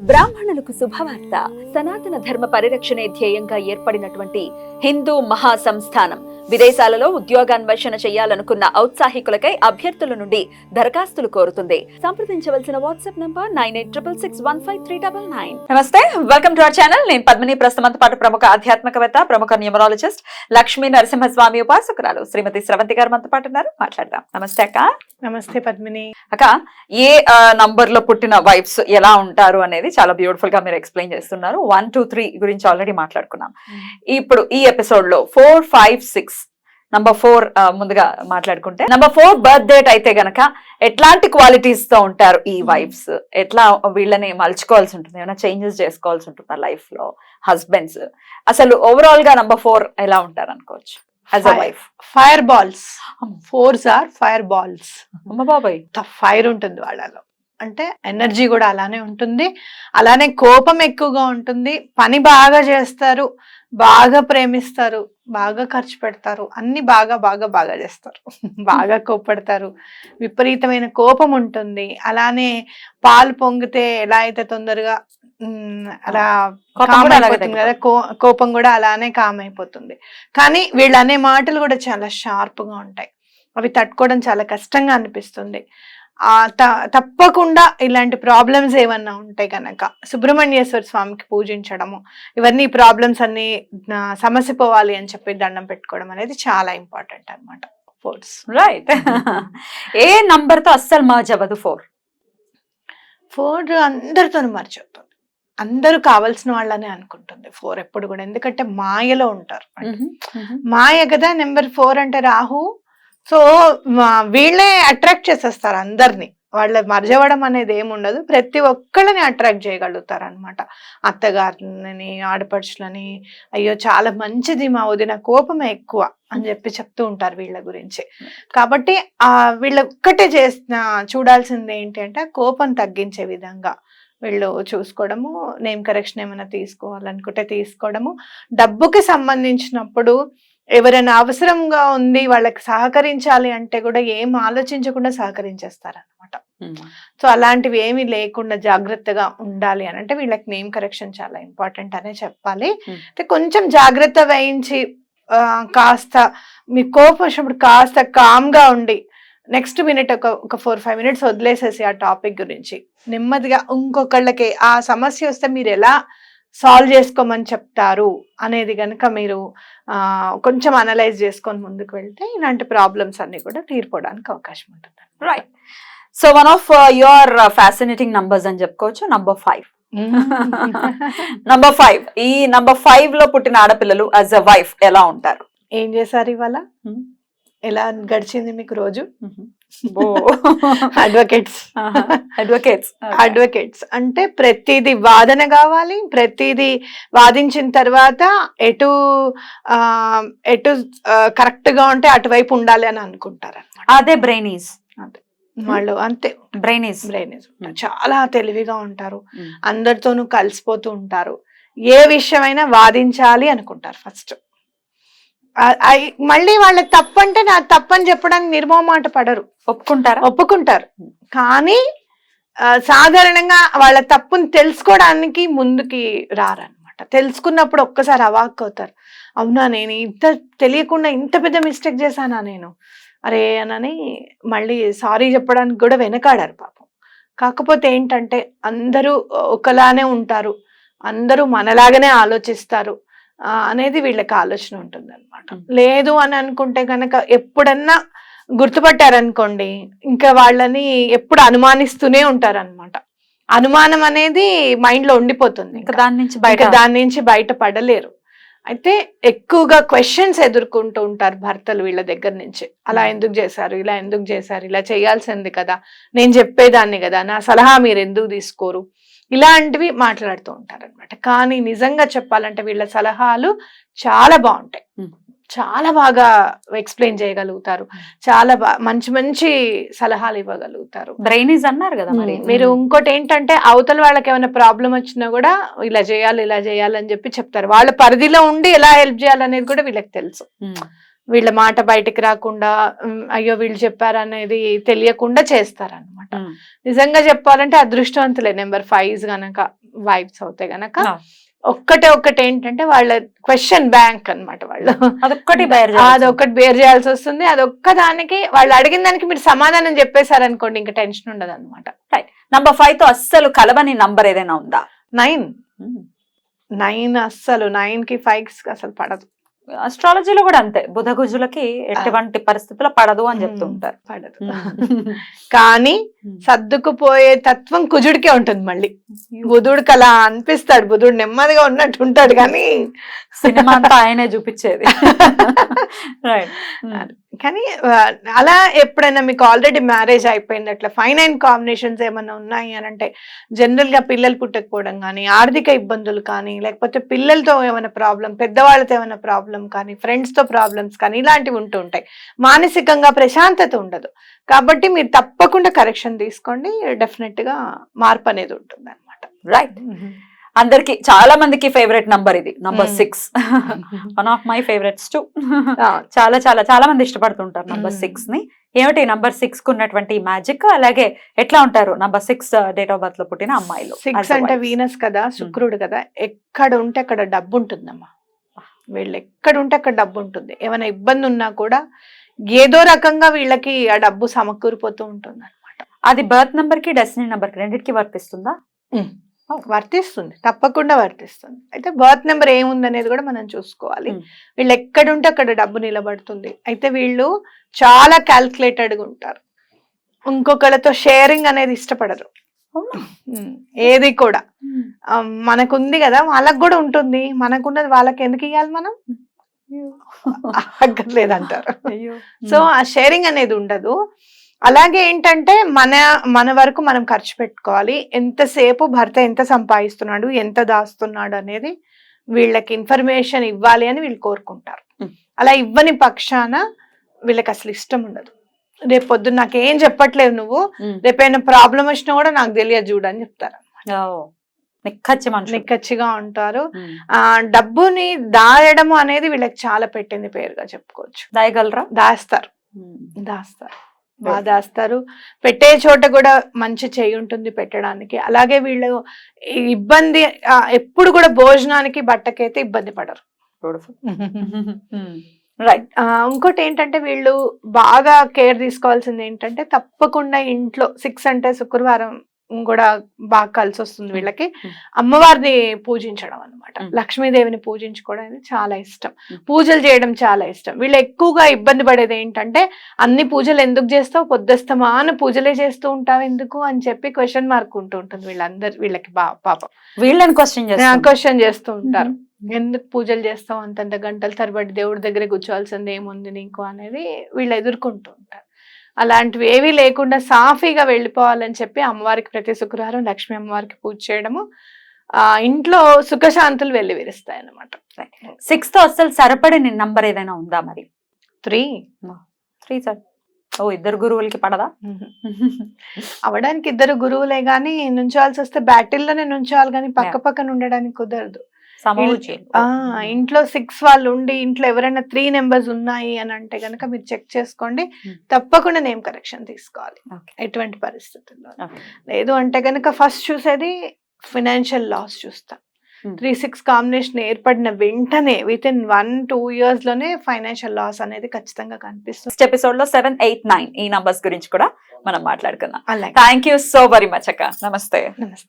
బ్రాహ్మణులకు శుభవార్త సనాతన ధర్మ పరిరక్షణే ధ్యేయంగా ఏర్పడినటువంటి హిందూ మహాసంస్థానం. విదేశాలలో ఉద్యోగాన్వేషణ చేయాలనుకున్న ఔత్సాహికులకై అభ్యర్థుల నుండి దరఖాస్తులు కోరుతుంది. సంప్రదించవలసిన WhatsApp number nine eight triple six one five three double nine. నమస్తే వెల్కమ్ టు అవర్ ఛానల్. నేను పద్మిని ప్రస్తుతంతో పాటు ప్రముఖ ఆధ్యాత్మికవేత్త ప్రముఖ న్యూమరాలజిస్ట్ లక్ష్మీ నరసింహస్వామి ఉపాసకురాలు శ్రీమతి స్రవంతి గారు మనతో పాటు ఉన్నారు. మాట్లాడదాం. నమస్తే అక్క. నమస్తే పద్మిని. అక్క ఏ నంబర్లో పుట్టిన వైఫ్స్ ఎలా ఉంటారు అనేది చాలా బ్యూటిఫుల్గా మీరు ఎక్స్ప్లెయిన్ చేస్తున్నారు. వన్ టూ త్రీ గురించి ఆల్రెడీ మాట్లాడుకున్నాం. ఇప్పుడు ఈ ఎపిసోడ్లో four five six number four ముందుగా మాట్లాడుకుంటే. నంబర్ ఫోర్ బర్త్ డేట్ అయితే గనక ఎట్లాంటి క్వాలిటీస్తో ఉంటారు ఈ వైఫ్స్ ఎట్లా వీళ్ళని మలుచుకోవాల్సి ఉంటుంది? ఏమైనా చేంజెస్ చేసుకోవాల్సి ఉంటుందా లైఫ్లో? హస్బెండ్స్ అసలు ఓవరాల్గా నంబర్ ఫోర్ ఎలా ఉంటారు అనుకోవచ్చు? Fire balls fours are fire balls అమ్మ బాబాయ్. ఫైర్ ఉంటుంది వాళ్ళలో. అంటే ఎనర్జీ కూడా అలానే ఉంటుంది. అలానే కోపం ఎక్కువగా ఉంటుంది. పని బాగా చేస్తారు. బాగా ప్రేమిస్తారు. బాగా ఖర్చు పెడతారు. అన్ని బాగా బాగా బాగా చేస్తారు. బాగా కోపడతారు విపరీతమైన కోపం ఉంటుంది. అలానే పాలు పొంగితే ఎలా అయితే తొందరగా అలా కామ్ అయిపోతుంది కదా. కో- కోపం కూడా అలానే కామ్ అయిపోతుంది. కానీ వీళ్ళు అనే మాటలు కూడా చాలా షార్ప్గా ఉంటాయి. అవి తట్టుకోవడం చాలా కష్టంగా అనిపిస్తుంది. తప్పకుండా ఇలాంటి ప్రాబ్లమ్స్ ఏమన్నా ఉంటాయి కనుక సుబ్రహ్మణ్యేశ్వర స్వామికి పూజించడము ఇవన్నీ ప్రాబ్లమ్స్ అన్ని సమస్య పోవాలి అని చెప్పి దండం పెట్టుకోవడం అనేది చాలా ఇంపార్టెంట్ అనమాట ఫోర్స్ రైట్ ఏ నంబర్తో అస్సలు మర్జ్ అవ్వదు ఫోర్ ఫోర్ అందరితో మర్చిపోతుంది అందరూ కావాల్సిన వాళ్ళనే అనుకుంటుంది ఫోర్ ఎప్పుడు కూడా. ఎందుకంటే మాయలో ఉంటారు మాయ కదా నెంబర్ ఫోర్ అంటే రాహు సో వీళ్ళే అట్రాక్ట్ చేసేస్తారు అందరినీ. వాళ్ళ మరజవడం అనేది ఏముండదు. ప్రతి ఒక్కళ్ళని అట్రాక్ట్ చేయగలుగుతారు అనమాట అత్తగారిని ఆడపడుచులని అయ్యో చాలా మంచిది మా వదిన కోపమే ఎక్కువ అని చెప్పి చెప్తూ ఉంటారు వీళ్ళ గురించి. కాబట్టి ఆ వీళ్ళ ఒక్కటే చేసిన చూడాల్సింది ఏంటి అంటే ఆ కోపం తగ్గించే విధంగా వీళ్ళు చూసుకోవడము నేమ్ కరెక్షన్ ఏమైనా తీసుకోవాలనుకుంటే తీసుకోవడము. డబ్బుకి సంబంధించినప్పుడు ఎవరైనా అవసరంగా ఉంది వాళ్ళకి సహకరించాలి అంటే కూడా ఏం ఆలోచించకుండా సహకరించేస్తారనమాట సో అలాంటివి ఏమీ లేకుండా జాగ్రత్తగా ఉండాలి అని అంటే వీళ్ళకి నేమ్ కరెక్షన్ చాలా ఇంపార్టెంట్ అనే చెప్పాలి. అయితే కొంచెం జాగ్రత్త వహించి కాస్త మీ కోపం వచ్చినప్పుడు కాస్త కామ్గా ఉండి నెక్స్ట్ మినిట్ ఒక ఒక ఫోర్ ఫైవ్ మినిట్స్ వదిలేసేసి ఆ టాపిక్ గురించి. నెమ్మదిగా ఇంకొకళ్ళకి ఆ సమస్య వస్తే మీరు ఎలా సాల్వ్ చేసుకోమని చెప్తారు అనేది కనుక మీరు కొంచెం అనలైజ్ చేసుకొని ముందుకు వెళ్తే ఇలాంటి ప్రాబ్లమ్స్ అన్ని కూడా తీరిపోవడానికి అవకాశం ఉంటుంది right so one of your fascinating numbers అని చెప్పుకోవచ్చు నంబర్ ఫైవ్ నంబర్ ఫైవ్ ఈ నంబర్ ఫైవ్లో పుట్టిన ఆడపిల్లలు యాజ్ అ వైఫ్ ఎలా ఉంటారు? ఏం చేశారు ఇవాళ? Hmm. ఎలా గడిచింది మీకు రోజు. అడ్వకేట్స్ అడ్వకేట్స్ అడ్వకేట్స్ అంటే ప్రతిదీ వాదన కావాలి ప్రతిదీ వాదించిన తర్వాత ఎటు ఎటు కరెక్ట్గా ఉంటే అటువైపు ఉండాలి అని అనుకుంటారు అదే బ్రెయినీస్ వాళ్ళు అంతే. Brainies brain Hmm. చాలా తెలివిగా ఉంటారు. అందరితోనూ కలిసిపోతూ ఉంటారు. ఏ విషయమైనా వాదించాలి అనుకుంటారు ఫస్ట్. మళ్ళీ వాళ్ళకి తప్పంటే నా తప్పని చెప్పడానికి నిర్మోమాట పడరు. ఒప్పుకుంటారా? ఒప్పుకుంటారు. కానీ సాధారణంగా వాళ్ళ తప్పుని తెలుసుకోవడానికి ముందుకి రారనమాట తెలుసుకున్నప్పుడు ఒక్కసారి అవాక్ అవుతారు. అవునా నేను ఇంత తెలియకుండా ఇంత పెద్ద మిస్టేక్ చేశానా నేను? అరే అనని మళ్ళీ సారీ చెప్పడానికి కూడా వెనకాడారు పాపం. కాకపోతే ఏంటంటే అందరూ ఒకలానే ఉంటారు. అందరూ మనలాగానే ఆలోచిస్తారు. అనేది వీళ్ళకి ఆలోచన ఉంటుంది Mm. లేదు అని అనుకుంటే కనుక ఎప్పుడన్నా గుర్తుపట్టారనుకోండి ఇంకా వాళ్ళని ఎప్పుడు అనుమానిస్తూనే ఉంటారన్నమాట. అనుమానం అనేది మైండ్లో ఉండిపోతుంది. ఇంకా దాని నుంచి బయట దాని నుంచి బయట పడలేరు. అయితే ఎక్కువగా క్వశ్చన్స్ ఎదుర్కొంటూ ఉంటారు భర్తలు వీళ్ళ దగ్గర నుంచి. అలా Hmm. ఎందుకు చేశారు? ఇలా ఎందుకు చేశారు? ఇలా చేయాల్సింది కదా. నేను చెప్పేదాన్ని కదా. నా సలహా మీరు ఎందుకు తీసుకోరు? ఇలాంటివి మాట్లాడుతూ ఉంటారు అనమాట కానీ నిజంగా చెప్పాలంటే వీళ్ళ సలహాలు చాలా బాగుంటాయి. Hmm. చాలా బాగా ఎక్స్ప్లెయిన్ చేయగలుగుతారు. చాలా మంచి మంచి సలహాలు ఇవ్వగలుగుతారు బ్రెయినీస్ అన్నారు కదా మరి. మీరు ఇంకోటి ఏంటంటే అవతల వాళ్ళకి ఏమైనా ప్రాబ్లం వచ్చినా కూడా ఇలా చేయాలి ఇలా చేయాలి అని చెప్పి చెప్తారు వాళ్ళ పరిధిలో ఉండి ఎలా హెల్ప్ చేయాలనేది కూడా వీళ్ళకి తెలుసు. వీళ్ళ మాట బయటికి రాకుండా అయ్యో వీళ్ళు చెప్పారు అనేది తెలియకుండా చేస్తారన్నమాట ఉమ్. నిజంగా చెప్పాలంటే అదృష్టవంతులే నెంబర్ ఫైవ్ గనక వైబ్స్ అవుతాయి గనక. ఒక్కటే ఒక్కటి ఏంటంటే వాళ్ళ క్వశ్చన్ బ్యాంక్ అన్నమాట వాళ్ళు. అదొక్కటి అదొక్కటి బేర్ చేయాల్సి వస్తుంది. అదొక్క దానికి వాళ్ళు అడిగిన దానికి మీరు సమాధానం చెప్పేశారనుకోండి ఇంకా టెన్షన్ ఉండదు అనమాట నంబర్ ఫైవ్తో అస్సలు కలవని నంబర్ ఏదైనా ఉందా? నైన్ నైన్ అస్సలు నైన్కి ఫైవ్ అసలు పడదు. అస్ట్రాలజీలో కూడా అంతే. బుధ గుజులకి ఎటువంటి పరిస్థితుల్లో పడదు అని చెప్తూ ఉంటారు పడదు. కానీ సర్దుకుపోయే తత్వం కుజుడికే ఉంటుంది మళ్ళీ. బుధుడికి అలా అనిపిస్తాడు. బుధుడు నెమ్మదిగా ఉన్నట్టు ఉంటాడు కానీ సినిమా అంతా ఆయనే చూపించేది. రైట్ కానీ అలా ఎప్పుడైనా మీకు ఆల్రెడీ మ్యారేజ్ అయిపోయింది అట్లా ఫైవ్ నైన్ కాంబినేషన్స్ ఏమైనా ఉన్నాయి అని అంటే జనరల్గా పిల్లలు పుట్టకపోవడం కానీ ఆర్థిక ఇబ్బందులు కానీ లేకపోతే పిల్లలతో ఏమైనా ప్రాబ్లం పెద్దవాళ్ళతో ఏమైనా ప్రాబ్లం కానీ ఫ్రెండ్స్తో ప్రాబ్లమ్స్ కానీ ఇలాంటివి ఉంటూ ఉంటాయి. మానసికంగా ప్రశాంతత ఉండదు. కాబట్టి మీరు తప్పకుండా కరెక్షన్ తీసుకోండి. డెఫినెట్గా మార్పు అనేది ఉంటుంది అనమాట రైట్ అందరికి చాలా మందికి ఫేవరెట్ నంబర్ ఇది. Number. Six one of my favourites to చాలా చాలా చాలా మంది ఇష్టపడుతుంటారు నంబర్. సిక్స్ని. ఏమిటి నంబర్ సిక్స్కు ఉన్నటువంటి మ్యాజిక్ అలాగే ఎట్లా ఉంటారు నంబర్ సిక్స్ డేట్ ఆఫ్ బర్త్లో పుట్టిన అమ్మాయిలు? సిక్స్ అంటే వీనస్ కదా శుక్రుడు కదా. ఎక్కడ ఉంటే అక్కడ డబ్బు ఉంటుందమ్మా వీళ్ళు ఎక్కడ ఉంటే అక్కడ డబ్బు ఉంటుంది ఏమైనా ఇబ్బంది ఉన్నా కూడా ఏదో రకంగా వీళ్ళకి ఆ డబ్బు సమకూరిపోతూ ఉంటుంది అనమాట అది బర్త్ నంబర్కి డెస్టినీ నంబర్కి రెండింటికి వర్తిస్తుందా? వర్తిస్తుంది. తప్పకుండా వర్తిస్తుంది. అయితే బర్త్ నెంబర్ ఏముంది అనేది కూడా మనం చూసుకోవాలి. వీళ్ళు ఎక్కడ ఉంటే అక్కడ డబ్బు నిలబడుతుంది. అయితే వీళ్ళు చాలా క్యాల్కులేటెడ్గా ఉంటారు. ఇంకొకళ్ళతో షేరింగ్ అనేది ఇష్టపడరు. ఏది కూడా. మనకుంది కదా వాళ్ళకి కూడా ఉంటుంది. మనకున్నది వాళ్ళకి ఎందుకు ఇవ్వాలి మనం? అక్కర్లేదంటారు. సో ఆ షేరింగ్ అనేది ఉండదు. అలాగే ఏంటంటే మన మన వరకు మనం ఖర్చు పెట్టుకోవాలి ఎంతసేపు భర్త ఎంత సంపాదిస్తున్నాడు ఎంత దాస్తున్నాడు అనేది వీళ్ళకి ఇన్ఫర్మేషన్ ఇవ్వాలి అని వీళ్ళు కోరుకుంటారు. అలా ఇవ్వని పక్షాన వీళ్ళకి అసలు ఇష్టం ఉండదు రేపు పొద్దున్న నాకేం చెప్పట్లేదు నువ్వు. రేపైనా ప్రాబ్లం వచ్చినా కూడా నాకు తెలియదు చూడు అని చెప్తారు. నిక్కచ్చి నిక్కచ్చిగా ఉంటారు. ఆ డబ్బుని దాయడము అనేది వీళ్ళకి చాలా పెట్టింది పేరుగా చెప్పుకోవచ్చు దాయగలరా దాస్తారు. దాస్తారు దాస్తారు. పెట్టే చోట కూడా మంచి చేయి ఉంటుంది పెట్టడానికి. అలాగే వీళ్ళు ఇబ్బంది ఎప్పుడు కూడా భోజనానికి బట్టకైతే ఇబ్బంది పడరు. రైట్ ఇంకోటి ఏంటంటే వీళ్ళు బాగా కేర్ తీసుకోవాల్సింది ఏంటంటే తప్పకుండా ఇంట్లో సిక్స్ అంటే శుక్రవారం కూడా బాగా కలిసి వస్తుంది వీళ్ళకి. అమ్మవారిని పూజించడం అనమాట. లక్ష్మీదేవిని పూజించుకోవడం అనేది చాలా ఇష్టం. పూజలు చేయడం చాలా ఇష్టం. వీళ్ళు ఎక్కువగా ఇబ్బంది పడేది ఏంటంటే అన్ని పూజలు ఎందుకు చేస్తావు? పొద్దుస్తమాన పూజలే చేస్తూ ఉంటావు ఎందుకు? అని చెప్పి క్వశ్చన్ మార్క్ ఉంటూ ఉంటుంది వీళ్ళందరు వీళ్ళకి బా పాపం. వీళ్ళని క్వశ్చన్ క్వశ్చన్ చేస్తూ ఉంటారు. ఎందుకు పూజలు చేస్తావు? అంతంత గంటల తరబడి దేవుడి దగ్గర కూర్చోవాల్సింది ఏముంది నీకు? అనేది వీళ్ళు ఎదుర్కొంటూ ఉంటారు. అలాంటివి ఏవీ లేకుండా సాఫీగా వెళ్ళిపోవాలని చెప్పి అమ్మవారికి ప్రతి శుక్రవారం లక్ష్మీ అమ్మవారికి పూజ చేయడము ఆ ఇంట్లో సుఖశాంతులు వెళ్ళి విరుస్తాయి అన్నమాట సిక్స్తో అసలు సరిపడని నంబర్ ఏదైనా ఉందా మరి? Three three sir. ఓ ఇద్దరు గురువులకి పడదా? అవడానికి ఇద్దరు గురువులే గాని నుంచోవాల్సి వస్తే బ్యాటిల్లోనే నుంచోవాలి కానీ పక్క పక్కన ఉండడానికి కుదరదు. ఇంట్లో సిక్స్ వాళ్ళు ఉండి ఇంట్లో ఎవరైనా త్రీ నెంబర్స్ ఉన్నాయి అని అంటే కనుక మీరు చెక్ చేసుకోండి. తప్పకుండా నేమ్ కరెక్షన్ తీసుకోవాలి. ఎటువంటి పరిస్థితుల్లో. లేదు అంటే కనుక ఫస్ట్ చూసేది ఫినాన్షియల్ లాస్ చూస్తాం. త్రీ సిక్స్ కాంబినేషన్ ఏర్పడిన వెంటనే విత్ ఇన్ వన్ టూ ఇయర్స్లోనే ఫైనాన్షియల్ లాస్ అనేది ఖచ్చితంగా కనిపిస్తుంది. ఎపిసోడ్లో సెవెన్ ఎయిట్ నైన్ ఈ నంబర్స్ గురించి కూడా మనం మాట్లాడుకుందాం. Thank you so very much అక్క. నమస్తే. నమస్తే.